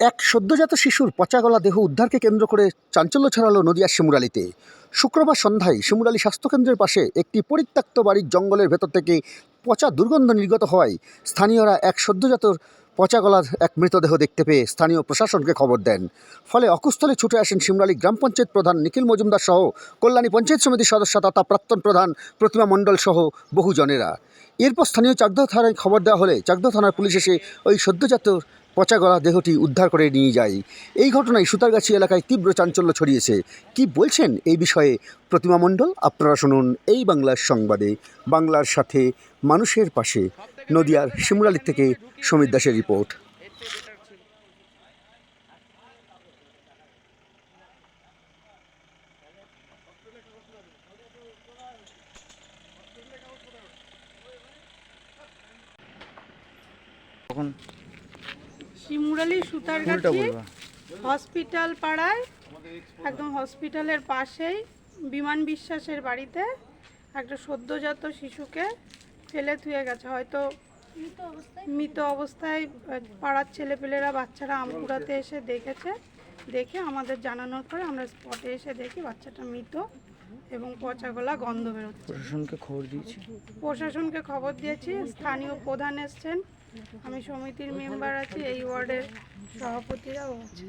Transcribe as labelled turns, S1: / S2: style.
S1: এক সদ্যজাত শিশুর পচাগলা দেহ উদ্ধারকে কেন্দ্র করে চাঞ্চল্য ছড়ালো নদিয়ার শিমুরালিতে। শুক্রবার সন্ধ্যায় শিমুরালি স্বাস্থ্যকেন্দ্রের পাশে একটি পরিত্যক্ত বাড়ির জঙ্গলের ভেতর থেকে পচা দুর্গন্ধ নির্গত হওয়ায় স্থানীয়রা এক সদ্যজাত পচাগলার এক মৃতদেহ দেখতে পেয়ে স্থানীয় প্রশাসনকে খবর দেন। ফলে অকুস্থলে ছুটে আসেন শিমরালি গ্রাম পঞ্চায়েত প্রধান নিখিল মজুমদার সহ কল্যাণী পঞ্চায়েত সমিতির সদস্য তথা প্রাক্তন প্রধান প্রতিমা মণ্ডল সহ বহু জনেরা। এরপর স্থানীয় চাকদহ থানায় খবর দেওয়া হলে চাকদহ থানার পুলিশ এসে ওই সদ্যজাত পচা গলা দেহটি উদ্ধার করে নিয়ে যায়। এই ঘটনায় সুতারগাছি এলাকায় তীব্র চাঞ্চল্য ছড়িয়েছে। কি বলছেন এই বিষয়ে প্রতিমা মণ্ডল? আপনারা শুনুন এই বাংলার সংবাদে। বাংলার সাথে মানুষের পাশে। নদিয়ার শিমুরালি থেকে সমীর দাসের রিপোর্ট।
S2: তখন
S3: শিমুরালি সুতারগাছি
S2: বলবা।
S3: হসপিটাল পাড়ায় একদম হসপিটালের পাশেই বিমান বিশ্বাসের বাড়িতে একটা সদ্যজাত শিশুকে ফেলে থুয়ে গেছে। হয়তো মৃত অবস্থায় পাড়ার ছেলেপেলেরা বাচ্চারা আমকুড়াতে এসে দেখেছে। দেখে আমাদের জানানোর পরে আমরা স্পটে এসে দেখি বাচ্চাটা মৃত এবং পচা গলা গন্ধ বেরোচ্ছে।
S2: প্রশাসনকে খবর দিয়েছি।
S3: প্রশাসনকে খবর দিয়েছি স্থানীয় প্রধান এসছেন আমি সমিতির মেম্বার আছি এই ওয়ার্ডের সভাপতিরাও আছে